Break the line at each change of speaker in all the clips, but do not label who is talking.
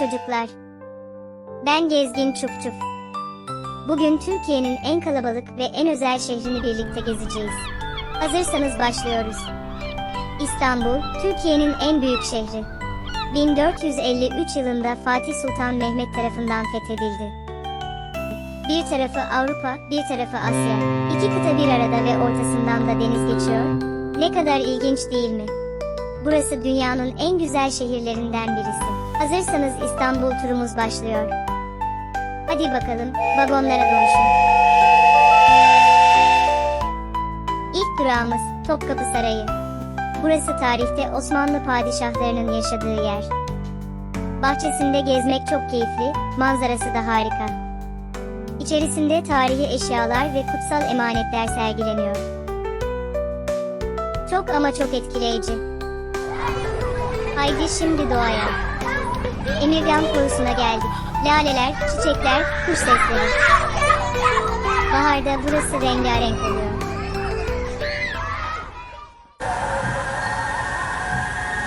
çocuklar. Ben Gezgin Çupçuf. Bugün Türkiye'nin en kalabalık ve en özel şehrini birlikte gezeceğiz. Hazırsanız başlıyoruz. İstanbul, Türkiye'nin en büyük şehri. 1453 yılında Fatih Sultan Mehmet tarafından fethedildi. Bir tarafı Avrupa, bir tarafı Asya. İki kıta bir arada ve ortasından da deniz geçiyor. Ne kadar ilginç değil mi? Burası dünyanın en güzel şehirlerinden birisi. Hazırsanız İstanbul turumuz başlıyor. Hadi bakalım, vagonlara doluşun. İlk durağımız Topkapı Sarayı. Burası tarihte Osmanlı padişahlarının yaşadığı yer. Bahçesinde gezmek çok keyifli, manzarası da harika. İçerisinde tarihi eşyalar ve kutsal emanetler sergileniyor. Çok ama çok etkileyici. Haydi şimdi doğaya. Emirgan korusuna geldik. Laleler, çiçekler, kuş sesleri. Baharda burası rengarenk oluyor.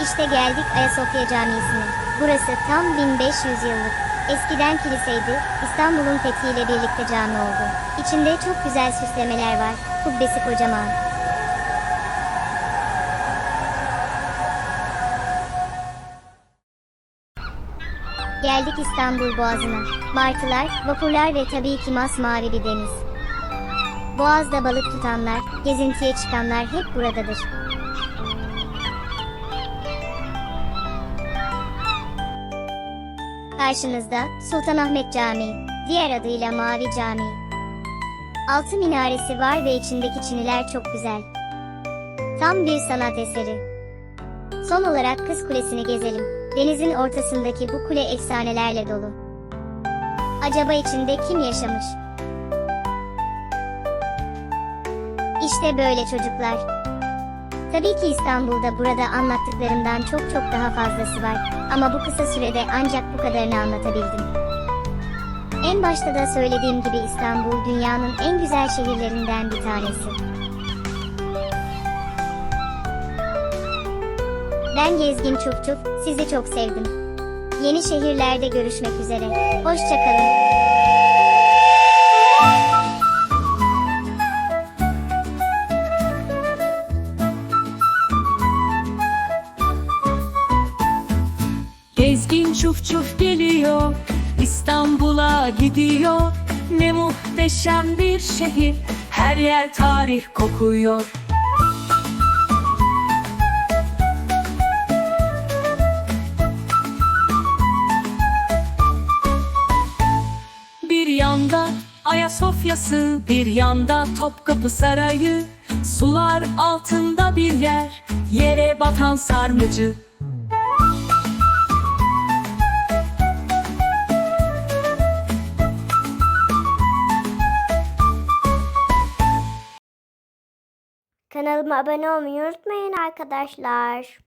İşte geldik Ayasofya Camii'sine. Burası tam 1500 yıllık. Eskiden kiliseydi, İstanbul'un fethiyle birlikte cami oldu. İçinde çok güzel süslemeler var, kubbesi kocaman. Geldik İstanbul Boğazı'na. Martılar, vapurlar ve tabii ki masmavi bir deniz. Boğaz'da balık tutanlar, gezintiye çıkanlar hep buradadır. Karşınızda Sultanahmet Camii, diğer adıyla Mavi Camii. Altı minaresi var ve içindeki çiniler çok güzel. Tam bir sanat eseri. Son olarak Kız Kulesi'ni gezelim. Denizin ortasındaki bu kule efsanelerle dolu. Acaba içinde kim yaşamış? İşte böyle çocuklar. Tabii ki İstanbul'da burada anlattıklarımdan çok çok daha fazlası var. Ama bu kısa sürede ancak bu kadarını anlatabildim. En başta da söylediğim gibi İstanbul dünyanın en güzel şehirlerinden bir tanesi. Ben Gezgin Çupçuf, sizi çok sevdim. Yeni şehirlerde görüşmek üzere. Hoşçakalın.
Gezgin çuf çuf geliyor İstanbul'a gidiyor Ne muhteşem bir şehir Her yer tarih kokuyor yanda Ayasofya'sı Bir yanda Topkapı Sarayı Sular altında bir yer Yere batan sarnıcı
Kanalıma abone olmayı unutmayın arkadaşlar.